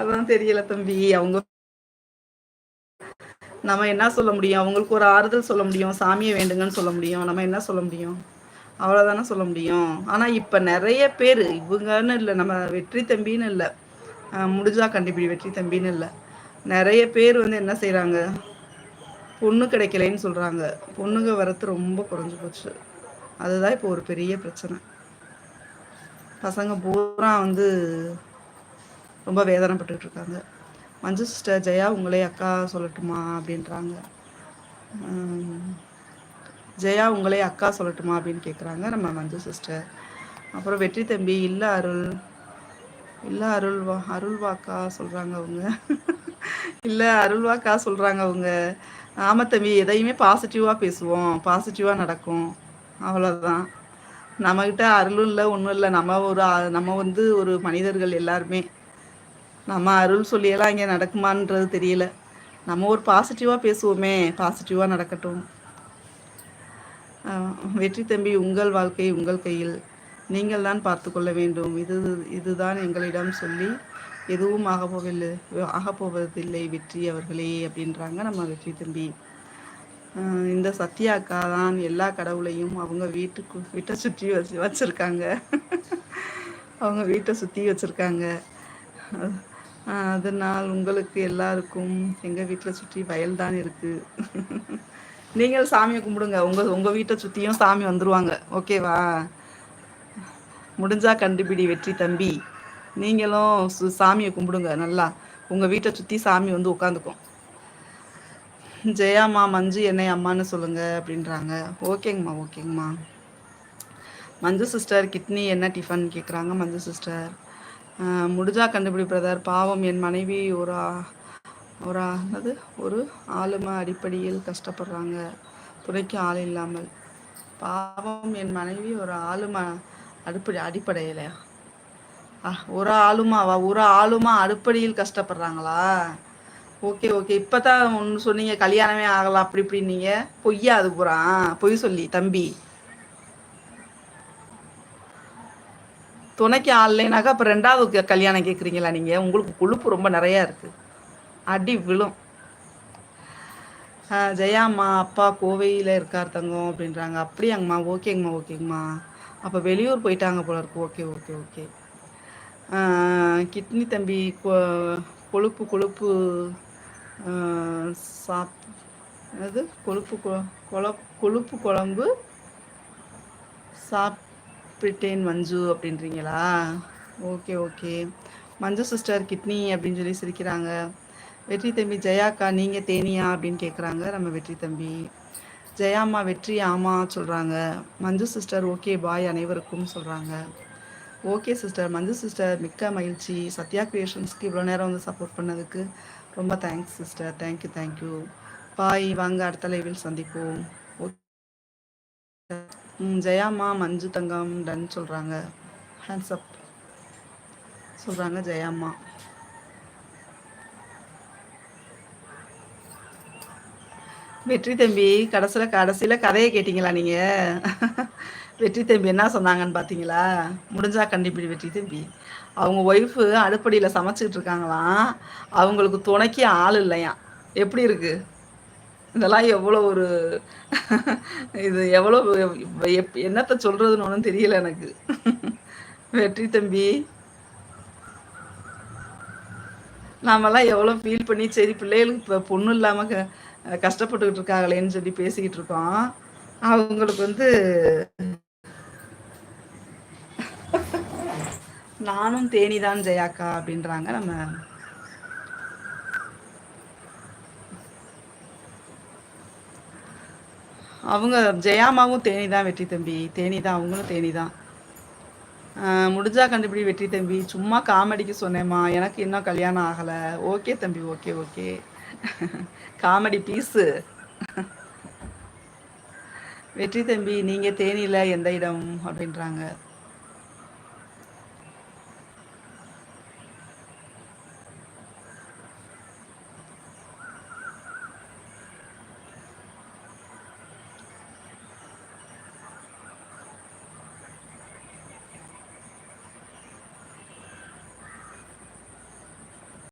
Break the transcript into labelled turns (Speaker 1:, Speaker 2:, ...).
Speaker 1: அதான் தெரியல தம்பி. அவங்க நம்ம என்ன சொல்ல முடியும்? அவங்களுக்கு ஒரு ஆறுதல் சொல்ல முடியும். சாமியை வேண்டுங்கன்னு சொல்ல முடியும். நம்ம என்ன சொல்ல முடியும்? அவ்வளோதானே சொல்ல முடியும். ஆனால் இப்போ நிறைய பேர் இவங்கன்னு இல்லை. நம்ம வெற்றி தம்பின்னு இல்லை. முடிஞ்சா கண்டுபிடி வெற்றி தம்பின்னு இல்லை. நிறைய பேர் வந்து என்ன செய்கிறாங்க பொண்ணு கிடைக்கலைன்னு சொல்கிறாங்க பொண்ணுங்க வரத்து ரொம்ப குறைஞ்சி போச்சு. அதுதான் இப்போ ஒரு பெரிய பிரச்சனை. பசங்க பூரா வந்து ரொம்ப வேதனைப்பட்டு இருக்காங்க மஞ்சு சிஸ்டர் ஜெயா உங்களே அக்கா சொல்லட்டுமா அப்படின்றாங்க. ஜெயா உங்களே அக்கா சொல்லட்டுமா அப்படின்னு கேட்குறாங்க நம்ம மஞ்சு சிஸ்டர் அப்புறம் வெற்றி தம்பி இல்லை அருள் இல்லை அருள்வா அருள்வாக்கா சொல்கிறாங்க அவங்க. இல்லை அருள்வாக்கா சொல்கிறாங்க அவங்க. ஆமாம் தம்பி எதையுமே பாசிட்டிவாக பேசுவோம். பாசிட்டிவாக நடக்கும். அவ்வளோதான் நம்மக்கிட்ட அருளும் இல்லை ஒன்றும் இல்லை. நம்ம ஒரு நம்ம வந்து ஒரு மனிதர்கள் எல்லாருமே. நம்ம அருள் சொல்லியெல்லாம் இங்கே நடக்குமான்றது தெரியல. நம்ம ஒரு பாசிட்டிவாக பேசுவோமே. பாசிட்டிவாக நடக்கட்டும். வெற்றி தம்பி உங்கள் வாழ்க்கை உங்கள் கையில். நீங்கள் தான் பார்த்து கொள்ள வேண்டும். இது இதுதான் எங்களிடம் சொல்லி எதுவும் ஆகப்போவில்லை ஆகப்போவதில்லை வெற்றி அவர்களே அப்படின்றாங்க நம்ம வெற்றி தம்பி. இந்த சத்யா அக்கா தான் எல்லா கடவுளையும் அவங்க வீட்டுக்கு வீட்டை சுற்றி வச்சு வச்சுருக்காங்க. அவங்க வீட்டை சுற்றி வச்சுருக்காங்க. அதனால் உங்களுக்கு எல்லாருக்கும் எங்கள் வீட்டில் சுற்றி வயல் தான் இருக்குது நீங்கள் சாமியை கும்பிடுங்க. உங்கள் உங்கள் வீட்டை சுற்றியும் சாமி வந்துடுவாங்க ஓகேவா? முடிஞ்சா கண்டுபிடி வெற்றி தம்பி. நீங்களும் சாமியை கும்பிடுங்க. நல்லா. உங்கள் வீட்டை சுற்றி சாமி வந்து உட்காந்துக்கும் ஜெயாம்மா மஞ்சு என்னை அம்மான்னு சொல்லுங்க அப்படின்றாங்க. ஓகேங்கம்மா ஓகேங்கம்மா. மஞ்சு சிஸ்டர் கிட்னி என்ன டிஃபன் கேட்குறாங்க மஞ்சு சிஸ்டர் முடிஞ்சா கண்டுபிடி பிரதர் பாவம் என் மனைவி ஒரு ஒரு அது ஒரு ஆளுமை அடிப்படையில் கஷ்டப்படுறாங்க. துணைக்கு ஆள் இல்லாமல். பாவம் என் மனைவி ஒரு ஆளுமை அடிப்படை அடிப்படையில். ஒரு ஆளுமாவா? ஒரு ஆளுமா அடிப்படையில் கஷ்டப்படுறாங்களா? Okay okay. இப்போ தான் ஒன்று சொன்னீங்க. கல்யாணமே ஆகலாம் அப்படி இப்படின்னீங்க. பொய்யா அது பூரா? பொய் சொல்லி தம்பி. துணைக்கு ஆள்லைனாக்கா அப்போ ரெண்டாவது கல்யாணம் கேட்குறீங்களா நீங்கள் உங்களுக்கு கொழுப்பு ரொம்ப நிறையா இருக்குது அடி விழும். ஜெயாம்மா அப்பா கோவையில் இருக்கார் தங்கம் அப்படின்றாங்க. அப்படியாங்கம்மா ஓகேங்கம்மா ஓகேங்கம்மா அப்போ வெளியூர் போயிட்டாங்க போல இருக்கு. Okay okay okay. கிட்னி தம்பி கொழுப்பு கொழுப்பு சாப் அது கொழுப்பு கொழ கொழுப்பு குழம்பு பிரிட்டேன் மஞ்சு அப்படின்றீங்களா? Okay okay Manju sister kidney அப்படின்னு சொல்லி சிரிக்கிறாங்க. வெற்றி தம்பி ஜெயாக்கா நீங்கள் தேனியா அப்படின்னு கேட்குறாங்க நம்ம வெற்றி தம்பி. ஜெயாம்மா வெற்றி ஆமா சொல்கிறாங்க மஞ்சு சிஸ்டர் ஓகே பாய் அனைவருக்கும் சொல்கிறாங்க ஓகே சிஸ்டர் மஞ்சு சிஸ்டர் மிக்க மகிழ்ச்சி. சத்யா கிரியேஷன்ஸ்க்கு இவ்வளோ நேரம் வந்து சப்போர்ட் பண்ணதுக்கு ரொம்ப thanks sister thank you thank you bye வாங்க அடுத்த லைவில் சந்திப்போம். ஓகே ஜெயாமா மஞ்சு தங்கம் டன் சொல்கிறாங்க ஹேண்ட்ஸ் அப் சொல்கிறாங்க ஜெயாமா வெற்றி தம்பி கடைசியில் கடைசியில் கதையை கேட்டிங்களா நீங்கள் வெற்றி தம்பி என்ன சொன்னாங்கன்னு பார்த்தீங்களா முடிஞ்சா கண்டிப்பிடி வெற்றி தம்பி. அவங்க ஒய்ஃபு அடுப்படியில் சமைச்சிக்கிட்டு இருக்காங்களாம். அவங்களுக்கு துணைக்கி ஆள் இல்லையா எப்படி இருக்குது இதெல்லாம் எவ்வளோ ஒரு இது எவ்வளோ எப் என்னத்தை சொல்கிறதுன்னு ஒன்றும் தெரியல எனக்கு. வெற்றி தம்பி. நாமெல்லாம் எவ்வளோ ஃபீல் பண்ணி சரி பிள்ளைகளுக்கு இப்போ பொண்ணு இல்லாமல் க கஷ்டப்பட்டுக்கிட்டு இருக்காங்களேன்னு சொல்லி பேசிக்கிட்டு இருக்கோம். அவங்களுக்கு வந்து நானும் தேனிதான் ஜெயாக்கா அப்படின்றாங்க நம்ம அவங்க ஜெயாமாவும் தேனி தான் வெற்றி தம்பி. தேனி தான் அவங்களும் தேனி தான் முடிஞ்சா கண்டுபிடி வெற்றி தம்பி. சும்மா காமெடிக்கு சொன்னேம்மா. எனக்கு இன்னும் கல்யாணம் ஆகலை. ஓகே தம்பி ஓகே ஓகே. Comedy piece. வெற்றி தம்பி நீங்கள் தேனியில் எந்த இடம் அப்படின்றாங்க.